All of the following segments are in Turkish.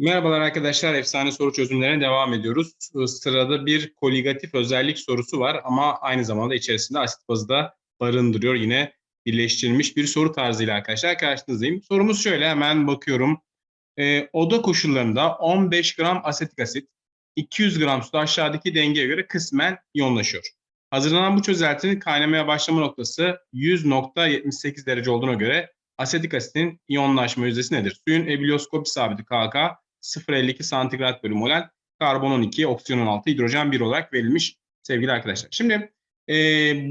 Merhabalar arkadaşlar, efsane soru çözümlerine devam ediyoruz. Sırada bir koligatif özellik sorusu var ama aynı zamanda içerisinde asit bazı da barındırıyor. Yine birleştirilmiş bir soru tarzıyla arkadaşlar karşınızdayım. Sorumuz şöyle, hemen bakıyorum. Ee, oda koşullarında 15 gram asetik asit, 200 gram suda aşağıdaki dengeye göre kısmen iyonlaşıyor. Hazırlanan bu çözeltinin kaynamaya başlama noktası 100.78 derece olduğuna göre asetik asitin iyonlaşma yüzdesi nedir? Suyun ebiliyoskopi sabiti KK 0.52 santigrat bölü molal, karbon 12, oksijen 16, hidrojen 1 olarak verilmiş sevgili arkadaşlar. Şimdi e,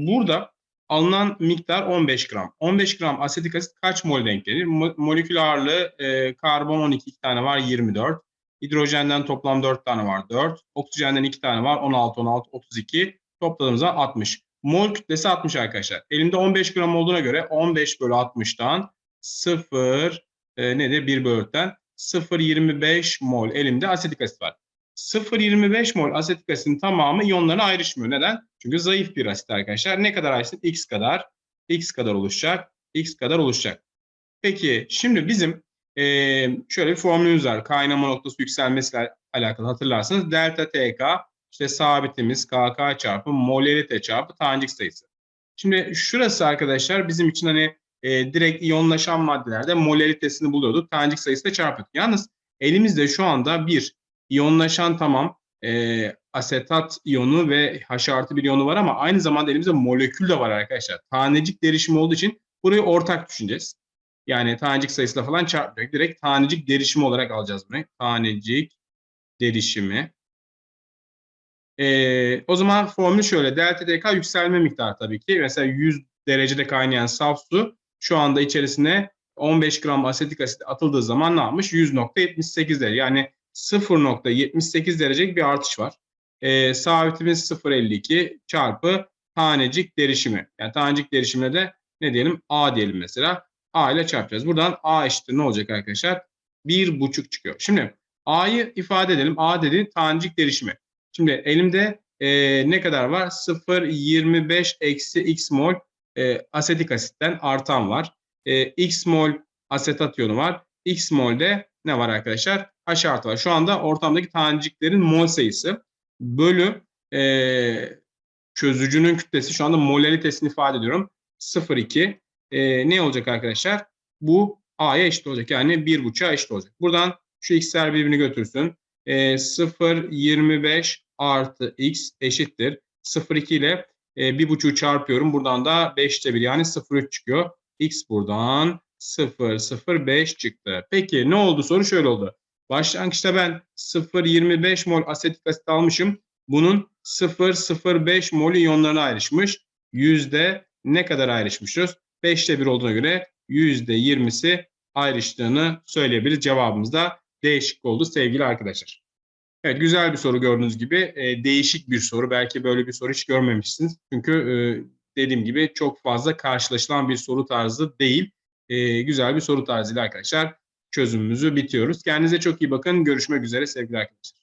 burada alınan miktar 15 gram. 15 gram asetik asit kaç mol denk gelir? Mo molekül ağırlığı e, karbon 12 2 tane var 24. Hidrojenden toplam 4 tane var 4. Oksijenden 2 tane var 16, 16, 32. Topladığımızda 60. Mol kütlesi 60 arkadaşlar. Elimde 15 gram olduğuna göre 15 bölü 60'tan 0 e, nedir? 1 bölü 4'ten 0,25 mol elimde asetik asit var. 0,25 mol asetik asitin tamamı iyonlarına ayrışmıyor. Neden? Çünkü zayıf bir asit arkadaşlar. Ne kadar ayrışsın? X kadar. X kadar oluşacak. X kadar oluşacak. Peki şimdi bizim e, şöyle bir formülümüz var. Kaynama noktası yükselmesiyle alakalı hatırlarsanız. Delta TK işte sabitimiz KK çarpı molarite çarpı tanecik sayısı. Şimdi şurası arkadaşlar bizim için hani e, direkt iyonlaşan maddelerde molaritesini buluyorduk. Tanecik sayısıyla çarpıyorduk. Yalnız elimizde şu anda bir iyonlaşan tamam e, asetat iyonu ve H artı bir iyonu var ama aynı zamanda elimizde molekül de var arkadaşlar. Tanecik derişimi olduğu için burayı ortak düşüneceğiz. Yani tanecik sayısıyla falan çarpmayacak. Direkt tanecik derişimi olarak alacağız bunu. Tanecik derişimi. Ee, o zaman formül şöyle. Delta dk yükselme miktarı tabii ki. Mesela 100 derecede kaynayan saf su şu anda içerisine 15 gram asetik asit atıldığı zaman ne yapmış? 100.78 derece. Yani 0.78 derecelik bir artış var. Ee, sabitimiz 0.52 çarpı tanecik derişimi. Yani tanecik derişimine de ne diyelim? A diyelim mesela. A ile çarpacağız. Buradan A eşittir ne olacak arkadaşlar? 1,5 çıkıyor. Şimdi A'yı ifade edelim. A dediğin tanecik derişimi. Şimdi elimde e, ne kadar var? 0,25 eksi x mol e, asetik asitten artan var. E, x mol asetat iyonu var. X molde ne var arkadaşlar? H artı var. Şu anda ortamdaki taneciklerin mol sayısı bölü e, çözücünün kütlesi şu anda molaritesini ifade ediyorum. 0,2 e, ne olacak arkadaşlar? Bu A'ya eşit olacak. Yani 1,5'a eşit olacak. Buradan şu x'ler birbirini götürsün. E, 0,25 artı x eşittir. 0,2 ile e, bir buçuğu çarpıyorum. Buradan da 5'te 1 yani 0,3 çıkıyor. X buradan 0,05 çıktı. Peki ne oldu? Soru şöyle oldu. Başlangıçta ben 0,25 mol asetik asit almışım. Bunun 0,05 mol iyonlarına ayrışmış. Yüzde ne kadar ayrışmışız? 5'te 1 olduğuna göre yüzde 20'si ayrıştığını söyleyebiliriz. Cevabımız da değişik oldu sevgili arkadaşlar. Evet güzel bir soru gördüğünüz gibi. E, değişik bir soru. Belki böyle bir soru hiç görmemişsiniz. Çünkü e, dediğim gibi çok fazla karşılaşılan bir soru tarzı değil. E, güzel bir soru tarzıyla arkadaşlar çözümümüzü bitiyoruz. Kendinize çok iyi bakın. Görüşmek üzere sevgili arkadaşlar.